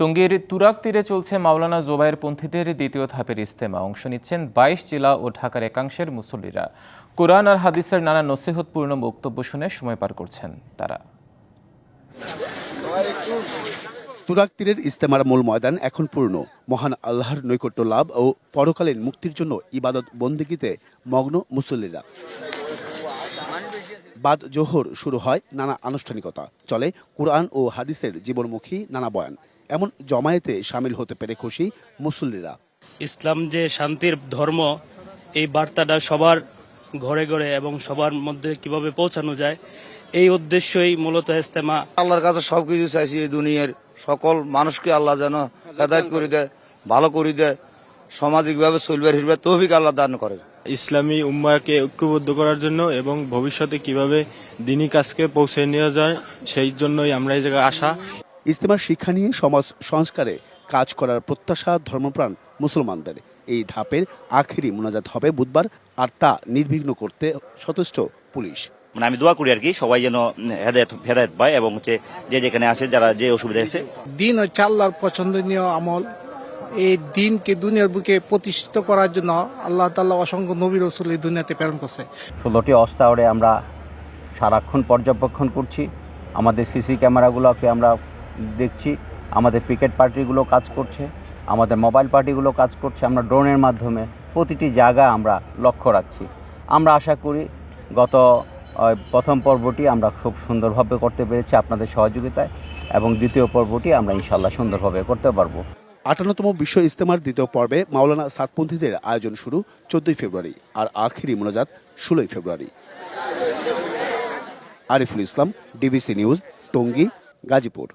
টঙ্গীর তুরাক তীরে চলছে মাওলানা জোবায়ের পন্থীদের দ্বিতীয় ধাপের ইস্তেমা অংশ নিচ্ছেন বাইশ জেলা ও ঢাকার একাংশের মুসল্লিরা। কোরআন আর হাদিসের নানা নসিহতপূর্ণ বক্তব্য শুনে সময় পার করছেন তারা। তুরাক তীরের ইস্তেমার মূল ময়দান এখন পূর্ণ। মহান আল্লাহর নৈকট্য লাভ ও পরকালীন মুক্তির জন্য ইবাদত বন্দিগিতে মগ্ন মুসল্লিরা। বাদ জোহর শুরু হয় নানা আনুষ্ঠানিকতা। চলে কোরআন ও হাদিসের জীবনমুখী নানা বয়ান। এমন জমায়েতে সামিল হতে পেরে খুশি মুসল্লিরা। ইসলাম যে শান্তির ধর্ম এই বার্তাটা সবার ঘরে ঘরে এবং সবার মধ্যে কীভাবে পৌঁছানো যায় এই উদ্দেশ্যই মূলত ইস্তেমা আল্লাহর কাছে সবকিছু চাইছি এই দুনিয়ার সকল মানুষকে আল্লাহ যেন হেদায়ত করে দেয় ভালো করে দেয় সামাজিকভাবে চলবার হিরবার তৌফিক আল্লাহ দান করে ইসলামী উম্মাকে ঐক্যবদ্ধ করার জন্য এবং ভবিষ্যতে কীভাবে দিনী কাজকে পৌঁছে নিয়ে যায় সেই জন্যই আমরা এই জায়গায় আসা। ইস্তেমার শিক্ষা নিয়ে সমাজ সংস্কারে কাজ করার প্রত্যাশা ধর্মপ্রাণ মুসলমানদের। এই ধাপের আখেরি মোনাজাত হবে বুধবার আর তা নির্বিঘ্ন করতে সচেষ্ট পুলিশ। মানে আমি দোয়া করি আর কি সবাই যেন হেদায়ত হেদায়ত পায় এবং হচ্ছে যে যেখানে আছে যারা যে অসুবিধা আছে। দিন হচ্ছে আল্লাহর পছন্দনীয় আমল। এই দিনকে দুনিয়ার বুকে প্রতিষ্ঠিত করার জন্য আল্লাহ তাল্লাহ অসংখ্য নবী রসুল এই দুনিয়াতে প্রেরণ করছে। ষোলোটি অস্তাওরে আমরা সারাক্ষণ পর্যবেক্ষণ করছি। আমাদের সিসি ক্যামেরাগুলোকে আমরা দেখছি। আমাদের পিকেট পার্টিগুলো কাজ করছে। আমাদের মোবাইল পার্টিগুলো কাজ করছে। আমরা ড্রোনের মাধ্যমে প্রতিটি জায়গা আমরা লক্ষ্য রাখছি। আমরা আশা করি গত প্রথম পর্বটি আমরা খুব সুন্দরভাবে করতে পেরেছি আপনাদের সহযোগিতায় এবং দ্বিতীয় পর্বটি আমরা ইনশাল্লাহ সুন্দরভাবে করতে পারব। আটান্নতম বিশ্ব ইজতেমার দ্বিতীয় পর্বে মাওলানা সাতপন্থীদের আয়োজন শুরু চোদ্দই ফেব্রুয়ারি আর আখেরি মোনাজাত ষোলোই ফেব্রুয়ারি। Ariful Islam, DBC news, Tongi, Gazipur.